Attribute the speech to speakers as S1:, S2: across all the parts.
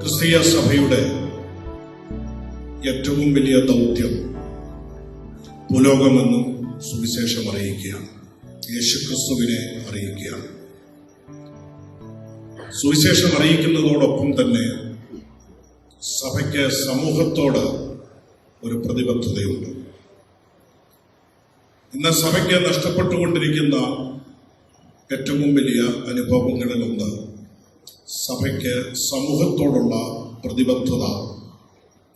S1: ക്രിസ്തീയ സഭയുടെ ഏറ്റവും വലിയ ദൗത്യം പുലോകമെന്നും സുവിശേഷം അറിയിക്കുക യേശുക്രിസ്തുവിനെ അറിയിക്കുക സുവിശേഷം അറിയിക്കുന്നതോടൊപ്പം തന്നെ സഭയ്ക്ക് സമൂഹത്തോട് ഒരു പ്രതിബദ്ധതയുണ്ട്. ഇന്ന് സഭയ്ക്ക് നഷ്ടപ്പെട്ടുകൊണ്ടിരിക്കുന്ന ഏറ്റവും വലിയ അനുഭവങ്ങളിലൊന്ന് സഭയ്ക്ക് സമൂഹത്തോടുള്ള പ്രതിബദ്ധത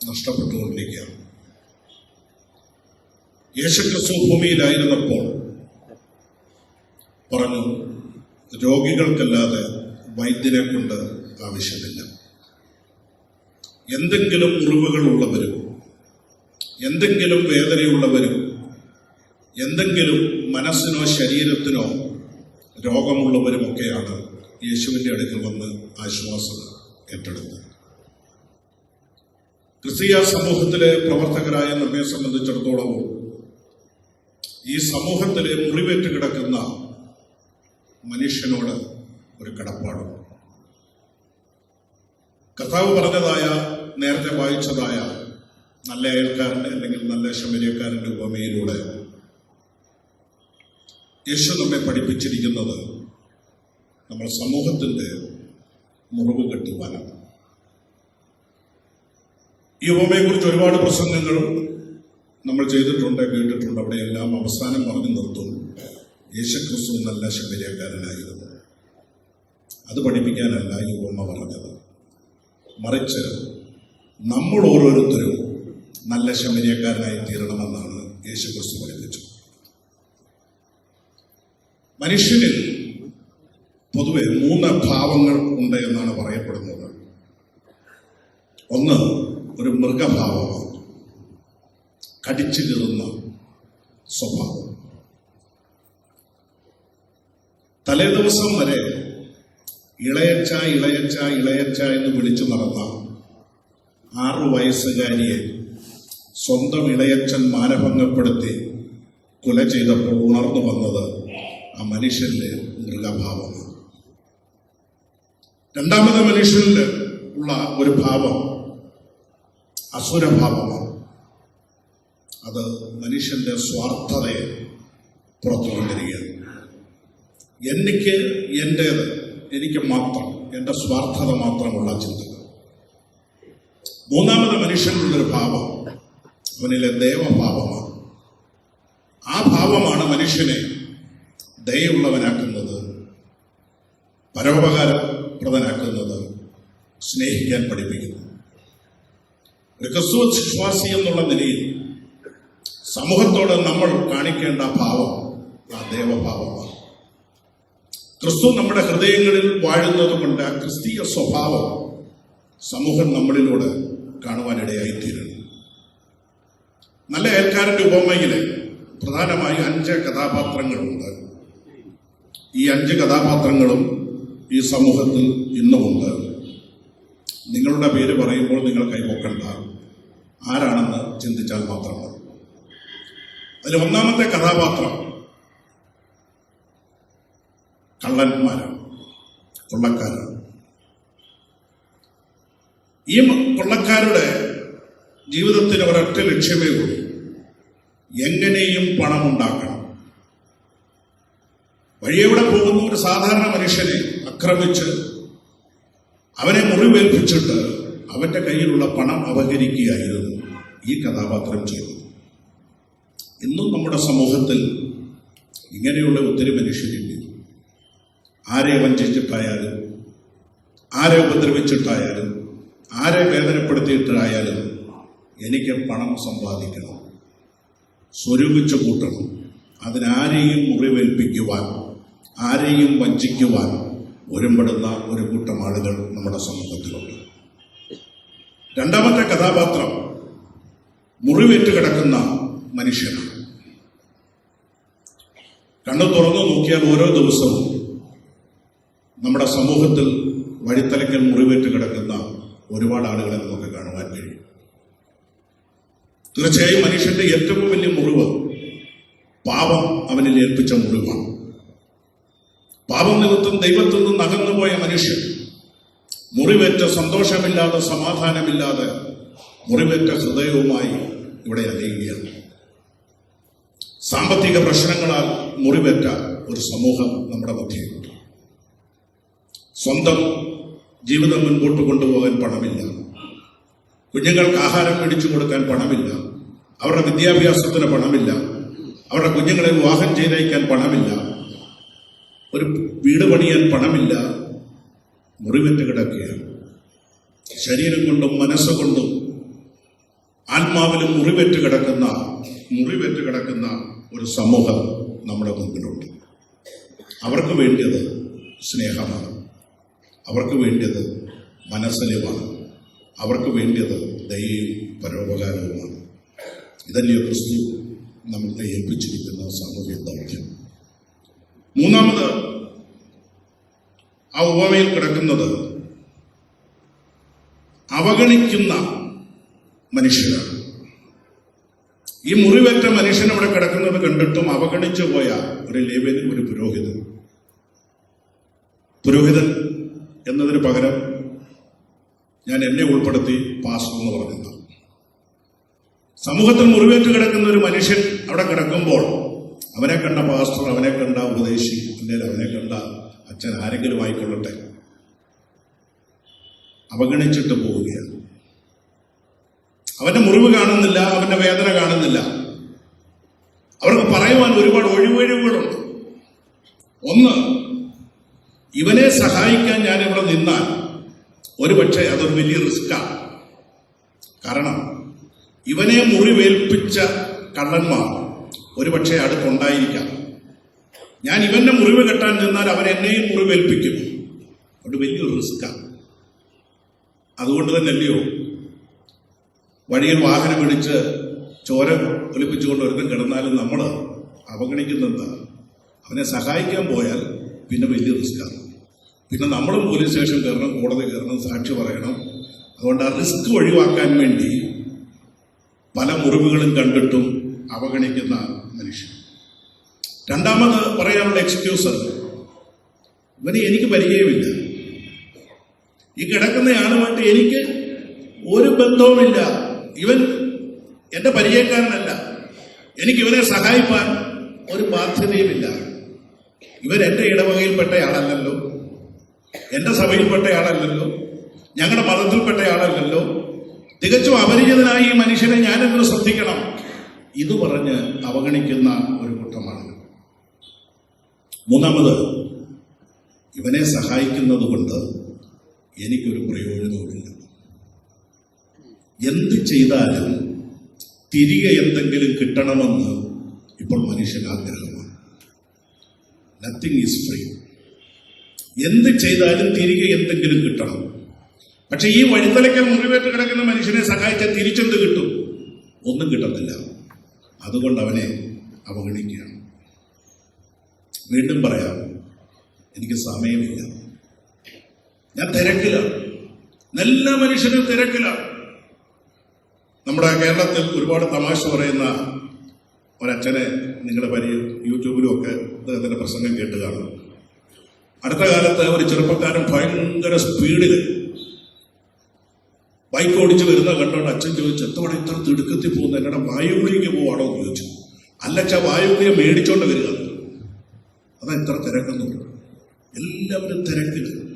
S1: നഷ്ടപ്പെട്ടുകൊണ്ടിരിക്കുകയാണ്. യേശുക്രിസ്തു ഭൂമിയിലായിരുന്നപ്പോൾ പറഞ്ഞു രോഗികൾക്കല്ലാതെ വൈദ്യനെ കൊണ്ട് ആവശ്യമില്ല. എന്തെങ്കിലും മുറിവുകൾ ഉള്ളവരും എന്തെങ്കിലും വേദനയുള്ളവരും എന്തെങ്കിലും മനസ്സിനോ ശരീരത്തിനോ രോഗമുള്ളവരുമൊക്കെയാണ് യേശുവിന്റെ അടുക്കൽ വന്ന് ആശ്വാസം ഏറ്റെടുത്തു. ക്രിസ്തീയ സമൂഹത്തിലെ പ്രവർത്തകരായ നമ്മെ സംബന്ധിച്ചിടത്തോളവും ഈ സമൂഹത്തിലെ മുറിവേറ്റ് കിടക്കുന്ന മനുഷ്യനോട് ഒരു കടപ്പാടും. കർത്താവ് പറഞ്ഞതായ നേരത്തെ വായിച്ചതായ നല്ല അയൽക്കാരന്റെ അല്ലെങ്കിൽ നല്ല ശമരിയക്കാരന്റെ ഉപമയിലൂടെ യേശു നമ്മെ പഠിപ്പിച്ചിരിക്കുന്നത് നമ്മൾ സമൂഹത്തിന്റെ മുറിവ് കെട്ടുവാനാണ്. ഈ ഉപമയെക്കുറിച്ച് ഒരുപാട് പ്രസംഗങ്ങൾ നമ്മൾ ചെയ്തിട്ടുണ്ട് കേട്ടിട്ടുണ്ട്. അവിടെയെല്ലാം അവസാനം പറഞ്ഞു നിർത്തും. യേശുക്രിസ്തു നല്ല ശബരിയാക്കാരനായിരുന്നു. അത് പഠിപ്പിക്കാനല്ല ഈ ഉപമ പറഞ്ഞത്. മറിച്ച് നമ്മൾ ഓരോരുത്തരും നല്ല ശമരിയക്കാരനായി തീരണമെന്നാണ് യേശുക്രിസ്തു പഠിപ്പിച്ചത്. മനുഷ്യനിൽ പൊതുവെ മൂന്ന് ഭാവങ്ങൾ ഉണ്ട് എന്നാണ് പറയപ്പെടുന്നത്. ഒന്ന് ഒരു മൃഗഭാവമാണ്. കടിച്ചു കീറുന്ന സ്വഭാവം. തലേ ദിവസം വരെ ഇളയച്ച ഇളയച്ച ഇളയച്ച എന്ന് വിളിച്ചു നടന്ന ആറു വയസ്സുകാരിയെ സ്വന്തം ഇളയച്ചൻ മാനഭംഗപ്പെടുത്തി കൊല ചെയ്തപ്പോൾ ഉണർന്നു വന്നത് ആ മനുഷ്യന്റെ മൃഗഭാവമാണ്. രണ്ടാമത് മനുഷ്യനിൽ ഉള്ള ഒരു ഭാവം അസുരഭാവമാണ്. അത് മനുഷ്യന്റെ സ്വാർത്ഥതയെ പുറത്തു കൊണ്ടിരിക്കുകയാണ് എനിക്ക് എന്റേത് എനിക്ക് മാത്രം എന്റെ സ്വാർത്ഥത മാത്രമുള്ള ചിന്തകൾ. മൂന്നാമത് മനുഷ്യനുള്ളൊരു ഭാവം അവനിലെ ദേവഭാവമാണ്. ആ ഭാവമാണ് മനുഷ്യനെ ദയുള്ളവനാക്കുന്നത് പരോപകാരപ്രദനാക്കുന്നത് സ്നേഹിക്കാൻ പഠിപ്പിക്കുന്നു. ഒരു ക്രിസ്തു വിശ്വാസി എന്നുള്ള നിലയിൽ സമൂഹത്തോട് നമ്മൾ കാണിക്കേണ്ട ഭാവം ആ ദേവഭാവമാണ്. ക്രിസ്തു നമ്മുടെ ഹൃദയങ്ങളിൽ വാഴുന്നത് കൊണ്ട് ക്രിസ്തീയ സ്വഭാവം സമൂഹം നമ്മളിലൂടെ കാണുവാനിടയായിത്തീരുന്നു. നല്ല അയൽക്കാരന്റെ ഉപമയിൽ പ്രധാനമായും അഞ്ച് കഥാപാത്രങ്ങളുണ്ട്. ഈ അഞ്ച് കഥാപാത്രങ്ങളും ഈ സമൂഹത്തിൽ ഇന്നുമുണ്ട്. നിങ്ങളുടെ പേര് പറയുമ്പോൾ നിങ്ങൾ കൈപൊക്കണ്ട. ആരാണെന്ന് ചിന്തിച്ചാൽ മാത്രമാണ്. മതി അതിൽ ഒന്നാമത്തെ കഥാപാത്രം കള്ളന്മാരാണ്. കൊള്ളക്കാരാണ്. ഈ കൊള്ളക്കാരുടെ ജീവിതത്തിന് ഒരൊറ്റ ലക്ഷ്യമേ ഉള്ളൂ. എങ്ങനെയും പണം ഒരു സാധാരണ മനുഷ്യനെ ആക്രമിച്ച് അവനെ മുറിവേൽപ്പിച്ചിട്ട് അവന്റെ കയ്യിലുള്ള പണം അപഹരിക്കുകയായിരുന്നു ഈ കഥാപാത്രം ചെയ്തത്. ഇന്നും നമ്മുടെ സമൂഹത്തിൽ ഇങ്ങനെയുള്ള ഒത്തിരി മനുഷ്യരുണ്ട്. ആരെ വഞ്ചിച്ചിട്ടായാലും ആരെ ഉപദ്രവിച്ചിട്ടായാലും ആരെ വേദനപ്പെടുത്തിയിട്ടായാലും എനിക്ക് പണം സമ്പാദിക്കണം സ്വരൂപിച്ചു കൂട്ടണം അതിനാരെയും മുറിവേൽപ്പിക്കുവാൻ ആരെയും വഞ്ചിക്കുവാൻ ഒരുമ്പെടുന്ന ഒരു കൂട്ടം ആളുകൾ നമ്മുടെ സമൂഹത്തിലുണ്ട്. രണ്ടാമത്തെ കഥാപാത്രം മുറിവേറ്റ് കിടക്കുന്ന മനുഷ്യനാണ്. കണ്ണു തുറന്നു നോക്കിയാൽ ഓരോ ദിവസവും നമ്മുടെ സമൂഹത്തിൽ വഴിത്തലയ്ക്കൽ മുറിവേറ്റ് കിടക്കുന്ന ഒരുപാട് ആളുകളെ നമുക്ക് കാണുവാൻ കഴിയും. തീർച്ചയായും മനുഷ്യന്റെ ഏറ്റവും വലിയ മുറിവ് പാപം അവനിൽ ഏൽപ്പിച്ച മുറിവാണ്. പാപം നിമിത്തം ദൈവത്തിൽ നിന്ന് അകന്നുപോയ മനുഷ്യൻ മുറിവേറ്റ സന്തോഷമില്ലാതെ സമാധാനമില്ലാതെ മുറിവേറ്റ ഹൃദയവുമായി ഇവിടെ അറിയുകയാണ് സാമ്പത്തിക പ്രശ്നങ്ങളാൽ മുറിവേറ്റ ഒരു സമൂഹം നമ്മുടെ മധ്യയുണ്ട്. സ്വന്തം ജീവിതം മുൻപോട്ട് കൊണ്ടുപോകാൻ പണമില്ല. കുഞ്ഞുങ്ങൾക്ക് ആഹാരം മേടിച്ചു കൊടുക്കാൻ പണമില്ല. അവരുടെ വിദ്യാഭ്യാസത്തിന് പണമില്ല. അവരുടെ കുഞ്ഞുങ്ങളെ വിവാഹം ചെയ്തയക്കാൻ പണമില്ല. ഒരു വീട് പണിയാൻ പണമില്ല മുറിവെറ്റ് കിടക്കുകയാണ്. ശരീരം കൊണ്ടും മനസ്സുകൊണ്ടും ആത്മാവിലും മുറിവേറ്റ് കിടക്കുന്ന മുറിവേറ്റ് കിടക്കുന്ന ഒരു സമൂഹം നമ്മുടെ മുമ്പിലുണ്ട്. അവർക്ക് വേണ്ടിയത് സ്നേഹമാണ്. അവർക്ക് വേണ്ടിയത് മനസ്സലിവാണ്. അവർക്ക് വേണ്ടിയത് ദയയും പരോപകാരവുമാണ്. ഇതല്ലേ ക്രിസ്തു നമ്മളെ ഏൽപ്പിച്ചിരിക്കുന്ന സാമൂഹ്യ ദൗത്യം. മൂന്നാമത് ആ ഉപമയിൽ കിടക്കുന്നത് അവഗണിക്കുന്ന മനുഷ്യരാണ്. ഈ മുറിവേറ്റ മനുഷ്യൻ അവിടെ കിടക്കുന്നത് കണ്ടിട്ടും അവഗണിച്ചു പോയ ഒരു ലേവ്യൻ ഒരു പുരോഹിതൻ. പുരോഹിതൻ എന്നതിന് പകരം ഞാൻ എന്നെ ഉൾപ്പെടുത്തി പാസ് എന്ന് പറഞ്ഞിരുന്നു. സമൂഹത്തിൽ മുറിവേറ്റ് കിടക്കുന്ന ഒരു മനുഷ്യൻ അവിടെ കിടക്കുമ്പോൾ അവനെ കണ്ട പാസ്റ്റർ അവനെ കണ്ട ഉപദേശി അല്ലെങ്കിൽ അവനെ കണ്ട അച്ഛൻ ആരെങ്കിലും ആയിക്കൊള്ളട്ടെ? അവഗണിച്ചിട്ട് പോവുകയാണ്. അവന്റെ മുറിവ് കാണുന്നില്ല അവന്റെ വേദന കാണുന്നില്ല. അവർക്ക് പറയുവാൻ ഒരുപാട് ഒഴിവൊഴിവുകളുണ്ട്. ഒന്ന് ഇവനെ സഹായിക്കാൻ ഞാൻ ഇവിടെ നിന്നാൽ ഒരു പക്ഷേ അതൊരു വലിയ റിസ്ക്കാണ് കാരണം ഇവനെ മുറിവേൽപ്പിച്ച കള്ളന്മാർ ഒരുപക്ഷെ അടുത്തുണ്ടായിരിക്കാം ഞാൻ ഇവന്റെ മുറിവ് കെട്ടാൻ നിന്നാൽ അവൻ എന്നെയും മുറിവേൽപ്പിക്കും. അതുകൊണ്ട് വലിയൊരു റിസ്ക്കാണ് അതുകൊണ്ട് തന്നെയല്ലയോ? വഴിയിൽ വാഹനം പിടിച്ച് ചോര ഒലിപ്പിച്ചുകൊണ്ട് ഒരുക്കം കിടന്നാലും നമ്മൾ അവഗണിക്കുന്നെന്താ? അവനെ സഹായിക്കാൻ പോയാൽ പിന്നെ വലിയ റിസ്ക്കാണ് പിന്നെ നമ്മളും പോലീസ് സ്റ്റേഷൻ കയറണം കോടതി കയറണം സാക്ഷി പറയണം. അതുകൊണ്ട് ആ റിസ്ക് ഒഴിവാക്കാൻ വേണ്ടി പല മുറിവുകളും കണ്ടിട്ടും അവഗണിക്കുന്ന മനുഷ്യൻ രണ്ടാമത് പറയാനുള്ള എക്സ്ക്യൂസ് ഇവന് എനിക്ക് പരിചയമില്ല. ഈ കിടക്കുന്നയാളുമായിട്ട് എനിക്ക് ഒരു ബന്ധവുമില്ല. ഇവൻ എന്റെ പരിചയക്കാരനല്ല. എനിക്ക് ഇവനെ സഹായിപ്പാൻ ഒരു ബാധ്യതയുമില്ല. ഇവൻ ഇടവകയിൽപ്പെട്ടയാളല്ലല്ലോ. എന്റെ സഭയിൽപ്പെട്ടയാളല്ലല്ലോ. ഞങ്ങളുടെ മതത്തിൽപ്പെട്ടയാളല്ലല്ലോ. തികച്ചും അപരിചിതനായി ഈ മനുഷ്യനെ ഞാനെന്ന് ശ്രദ്ധിക്കണം. ഇത് പറഞ്ഞ് അവഗണിക്കുന്ന ഒരു കൂട്ടമാണ്. മൂന്നാമത് ഇവനെ സഹായിക്കുന്നത് കൊണ്ട് എനിക്കൊരു പ്രയോജനവുമില്ല. എന്ത് ചെയ്താലും തിരികെ എന്തെങ്കിലും കിട്ടണമെന്ന് ഇപ്പോൾ മനുഷ്യൻ ആഗ്രഹമാണ്. നത്തിങ് ഈസ് ഫ്രീ എന്ത് ചെയ്താലും തിരികെ എന്തെങ്കിലും കിട്ടണം. പക്ഷെ ഈ വഴിത്തലയ്ക്കൽ മുറിവേറ്റ് കിടക്കുന്ന മനുഷ്യനെ സഹായിച്ചാൽ തിരിച്ചെന്ത് കിട്ടും? ഒന്നും കിട്ടത്തില്ല. അതുകൊണ്ട് അവനെ അവഗണിക്കുകയാണ്. വീണ്ടും പറയാം എനിക്ക് സമയമില്ല. ഞാൻ തിരക്കിലാണ്. നല്ല മനുഷ്യന് തിരക്കിലാണ്. നമ്മുടെ കേരളത്തിൽ ഒരുപാട് തമാശ പറയുന്ന ഒരച്ഛനെ നിങ്ങളുടെ പരി യൂട്യൂബിലും ഒക്കെ അദ്ദേഹത്തിന്റെ പ്രസംഗം കേട്ട് കാണും. അടുത്ത കാലത്ത് ഒരു ചെറുപ്പക്കാരൻ ഭയങ്കര സ്പീഡിൽ ബൈക്ക് ഓടിച്ച് വരുന്ന കണ്ടോണ്ട് അച്ഛൻ ചോദിച്ചു എത്തോടെ ഇത്ര തിടുക്കത്തിൽ പോകുന്ന? എങ്ങനെ വായുഗുളിക്ക് പോവാണോ? എന്ന് ചോദിച്ചു. അല്ലച്ച വായുഗുളിക മേടിച്ചോണ്ട് വരിക. അതാ ഇത്ര തിരക്കെന്ന് പറഞ്ഞു. എല്ലാവരും തിരക്കില്ല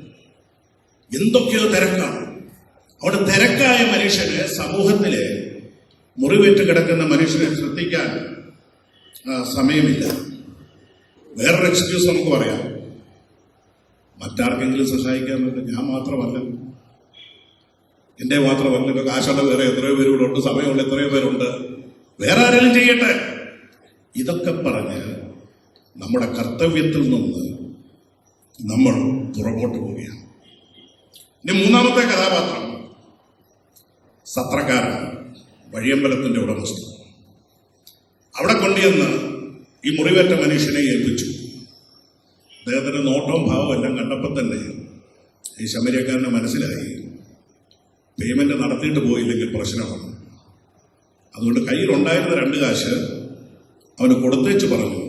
S1: എന്തൊക്കെയോ തിരക്കാണ്. അവിടെ തിരക്കായ മനുഷ്യന് സമൂഹത്തിലെ മുറിവേറ്റ് കിടക്കുന്ന മനുഷ്യനെ ശ്രദ്ധിക്കാൻ സമയമില്ല. വേറൊരു എക്സ്ക്യൂസ് നമുക്ക് പറയാം. മറ്റാർക്കെങ്കിലും സഹായിക്കാൻ പറ്റും ഞാൻ മാത്രമല്ല. എന്റെ മാത്രമല്ല ഇപ്പൊ കാശുള്ള വേറെ എത്രയോ പേരുകളുണ്ട് സമയമുള്ള എത്രയോ പേരുണ്ട്. വേറെ ആരെങ്കിലും ചെയ്യട്ടെ? ഇതൊക്കെ പറഞ്ഞ് നമ്മുടെ കർത്തവ്യത്തിൽ നിന്ന് നമ്മൾ പുറകോട്ട് പോവുകയാണ്. ഇനി മൂന്നാമത്തെ കഥാപാത്രം. സത്രക്കാരൻ വഴിയമ്പലത്തിന്റെ ഉടമസ്ഥൻ. അവിടെ കൊണ്ടുചെന്ന് ഈ മുറിവേറ്റ മനുഷ്യനെ ഏൽപ്പിച്ചു. അദ്ദേഹത്തിന്റെ നോട്ടവും ഭാവവും എല്ലാം കണ്ടപ്പോൾ തന്നെ ഈ ശമരിയക്കാരന്റെ മനസ്സിലായി. പേയ്മെന്റ് നടത്തിയിട്ട് പോയില്ലെങ്കിൽ പ്രശ്നമാണ്. അതുകൊണ്ട് കയ്യിലുണ്ടായിരുന്ന രണ്ട് കാശ് അവന് കൊടുത്തേച്ച് പറഞ്ഞു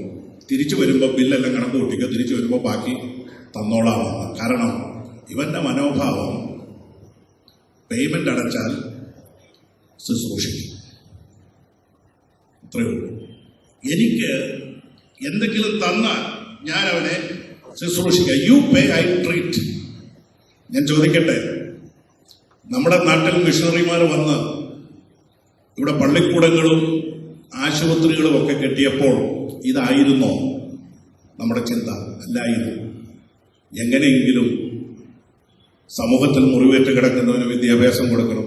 S1: തിരിച്ചു വരുമ്പോൾ ബില്ലെല്ലാം കണക്ക് കൂട്ടിക്കുക തിരിച്ചു വരുമ്പോൾ ബാക്കി തന്നോളാമെന്ന് കാരണം ഇവന്റെ മനോഭാവം പേയ്മെന്റ് അടച്ചാൽ ശുശ്രൂഷിക്കും. അത്രയേ ഉള്ളൂ. എനിക്ക് എന്തെങ്കിലും തന്നാൽ ഞാൻ അവനെ ശുശ്രൂഷിക്കുക യു പേ ഐ ട്രീറ്റ് ഞാൻ ചോദിക്കട്ടെ? നമ്മുടെ നാട്ടിൽ മിഷണറിമാർ വന്ന് ഇവിടെ പള്ളിക്കൂടങ്ങളും ആശുപത്രികളും ഒക്കെ കെട്ടിയപ്പോൾ ഇതായിരുന്നോ? നമ്മുടെ ചിന്ത അല്ലായിരുന്നു. എങ്ങനെയെങ്കിലും സമൂഹത്തിൽ മുറിവേറ്റ് കിടക്കുന്നവന് വിദ്യാഭ്യാസം കൊടുക്കണം.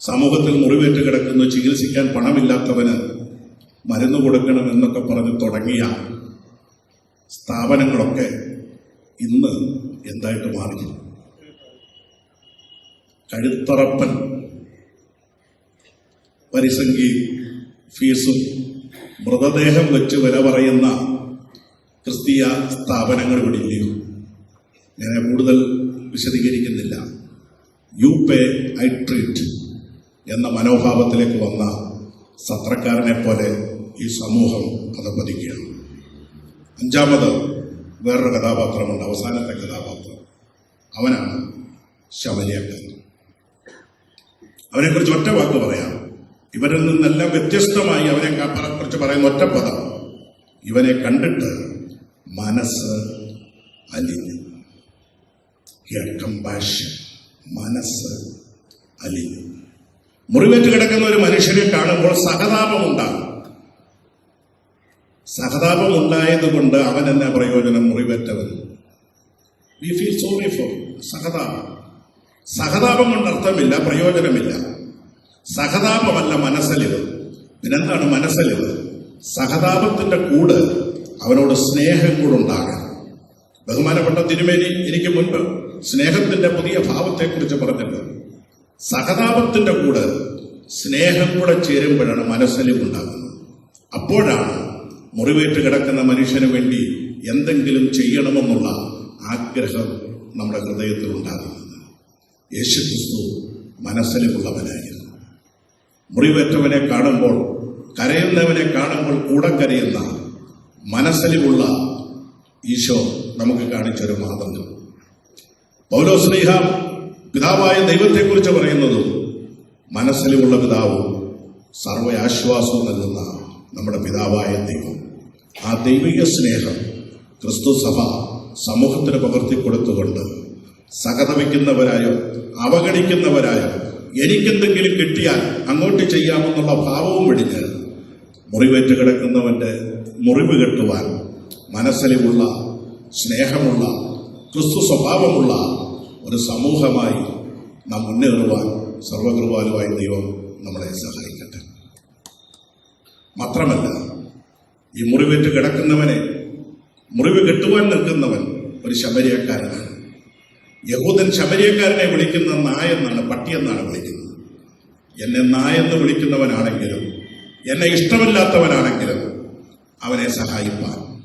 S1: സമൂഹത്തിൽ മുറിവേറ്റ് കിടക്കുന്ന ചികിത്സിക്കാൻ പണമില്ലാത്തവന് മരുന്ന് കൊടുക്കണം എന്നൊക്കെ പറഞ്ഞ് തുടങ്ങിയ സ്ഥാപനങ്ങളൊക്കെ ഇന്ന് എന്തായിട്ട് മാറി കഴുത്തറപ്പൻ പരിസംഖ്യ ഫീസും മൃതദേഹം വെച്ച് വില പറയുന്ന ക്രിസ്തീയ സ്ഥാപനങ്ങൾ ഇവിടെ ഇല്ലയോ? ഞാൻ കൂടുതൽ വിശദീകരിക്കുന്നില്ല. യു പേ ഐ ട്രീറ്റ് എന്ന മനോഭാവത്തിലേക്ക് വന്ന സത്രക്കാരനെ പോലെ ഈ സമൂഹം പദപ്പതിക്കുകയാണ് അഞ്ചാമത് വേറൊരു കഥാപാത്രമുണ്ട് അവസാനത്തെ കഥാപാത്രം. അവനാണ് ശമരിയക്കാരൻ അവനെക്കുറിച്ച് ഒറ്റ വാക്ക് പറയാം. ഇവരിൽ നിന്നെല്ലാം വ്യത്യസ്തമായി അവരെ കുറിച്ച് പറയുന്ന ഒറ്റ പദം. ഇവനെ കണ്ടിട്ട് മനസ്സ് അലിഞ്ഞു. കമ്പാഷൻ മനസ്സ് അലിഞ്ഞു. മുറിവേറ്റ് കിടക്കുന്ന ഒരു മനുഷ്യനെ കാണുമ്പോൾ സഹതാപമുണ്ടാകും. സഹതാപം ഉണ്ടായതുകൊണ്ട് അവൻ എന്ന പ്രയോജനം മുറിവേറ്റവൻ? വി ഫീൽ സോറി ഫോർ സഹതാപം. സഹതാപം കൊണ്ട് അർത്ഥമില്ല പ്രയോജനമില്ല. സഹതാപമല്ല മനസ്സലിവ്. പിന്നെന്താണ് മനസ്സലിവ്? സഹതാപത്തിന്റെ കൂട് അവനോട് സ്നേഹം കൂടെ ഉണ്ടാകണം ബഹുമാനപ്പെട്ട തിരുമേനി എനിക്ക് മുൻപ് സ്നേഹത്തിന്റെ പുതിയ ഭാവത്തെക്കുറിച്ച് പറഞ്ഞിട്ടുണ്ട്. സഹതാപത്തിന്റെ കൂടെ സ്നേഹം കൂടെ ചേരുമ്പോഴാണ് മനസ്സലിവ് ഉണ്ടാകുന്നത്. അപ്പോഴാണ് മുറിവേറ്റ് കിടക്കുന്ന മനുഷ്യന് വേണ്ടി എന്തെങ്കിലും ചെയ്യണമെന്നുള്ള ആഗ്രഹം നമ്മുടെ ഹൃദയത്തിൽ ഉണ്ടാകുന്നത്. യേശുക്രിസ്തു മനസ്സിലുള്ളവനായിരുന്നു മുറിവേറ്റവനെ കാണുമ്പോൾ കരയുന്നവനെ കാണുമ്പോൾ കൂടെ കരയുന്ന മനസ്സിലുള്ള ഈശോ നമുക്ക് കാണിച്ചൊരു മാതൃക. പൗലോ സ്നേഹ പിതാവായ ദൈവത്തെക്കുറിച്ച് പറയുന്നതും മനസ്സിലുള്ള പിതാവും സർവ ആശ്വാസവും നൽകുന്ന നമ്മുടെ പിതാവായ ദൈവം. ആ ദൈവിക സ്നേഹം ക്രിസ്തു സഭ സമൂഹത്തിന് പകർത്തി കൊടുത്തുകൊണ്ട് സഹതപിക്കുന്നവരായോ അവഗണിക്കുന്നവരായോ എനിക്കെന്തെങ്കിലും കിട്ടിയാൽ അങ്ങോട്ട് ചെയ്യാമെന്നുള്ള ഭാവവും വെടിഞ്ഞ് മുറിവേറ്റ് കിടക്കുന്നവന്റെ മുറിവ് കെട്ടുവാൻ മനസ്സലിവുള്ള സ്നേഹമുള്ള ക്രിസ്തു സ്വഭാവമുള്ള ഒരു സമൂഹമായി നാം മുന്നേറുവാൻ സർവകൃപാലുവായ ദൈവം നമ്മളെ സഹായിക്കട്ടെ. മാത്രമല്ല ഈ മുറിവേറ്റ് കിടക്കുന്നവനെ മുറിവ് കെട്ടുവാൻ നിൽക്കുന്നവൻ ഒരു ശബരിയക്കാരനാണ്. യഹൂദൻ ശബരിയക്കാരനെ വിളിക്കുന്ന നായെന്നാണ് പട്ടിയെന്നാണ് വിളിക്കുന്നത്. എന്നെ നായെന്ന് വിളിക്കുന്നവനാണെങ്കിലും എന്നെ ഇഷ്ടമില്ലാത്തവനാണെങ്കിലും അവനെ സഹായിപ്പാൻ.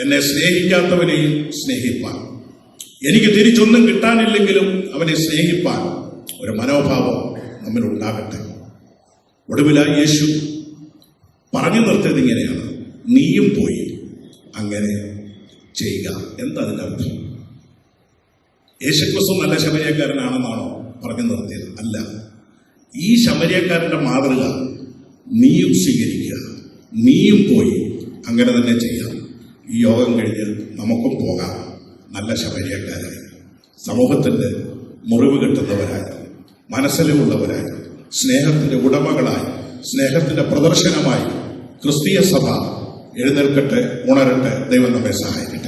S1: എന്നെ സ്നേഹിക്കാത്തവനെയും സ്നേഹിപ്പാൻ. എനിക്ക് തിരിച്ചൊന്നും കിട്ടാനില്ലെങ്കിലും അവനെ സ്നേഹിപ്പാൻ ഒരു മനോഭാവം നമ്മിൽ ഉണ്ടാകട്ടെ ഒടുവിലായി യേശു പറഞ്ഞു നിർത്തിയത് ഇങ്ങനെയാണ്. നീയും പോയി അങ്ങനെ ചെയ്യുക. എന്താ അതിന്റെ അർത്ഥം? യേശുക്രിസ്തു നല്ല ശബരിയക്കാരനാണെന്നാണോ പറഞ്ഞു നിർത്തിയത്? അല്ല. ഈ ശബരിയക്കാരന്റെ മാതൃക നീയും സ്വീകരിക്കുക. നീയും പോയി അങ്ങനെ തന്നെ ചെയ്യാം. ഈ യോഗം കഴിഞ്ഞ് നമുക്കും പോകാം. നല്ല ശബരിയക്കാരായി സമൂഹത്തിന്റെ മുറിവ് കിട്ടുന്നവരായി. മനസ്സിലുള്ളവരായി സ്നേഹത്തിന്റെ ഉടമകളായി. സ്നേഹത്തിന്റെ പ്രദർശനമായി ക്രിസ്തീയ സഭ എഴുന്നേൽക്കട്ടെ ഉണരട്ടെ ദൈവം നമ്മെ സഹായിക്കട്ടെ.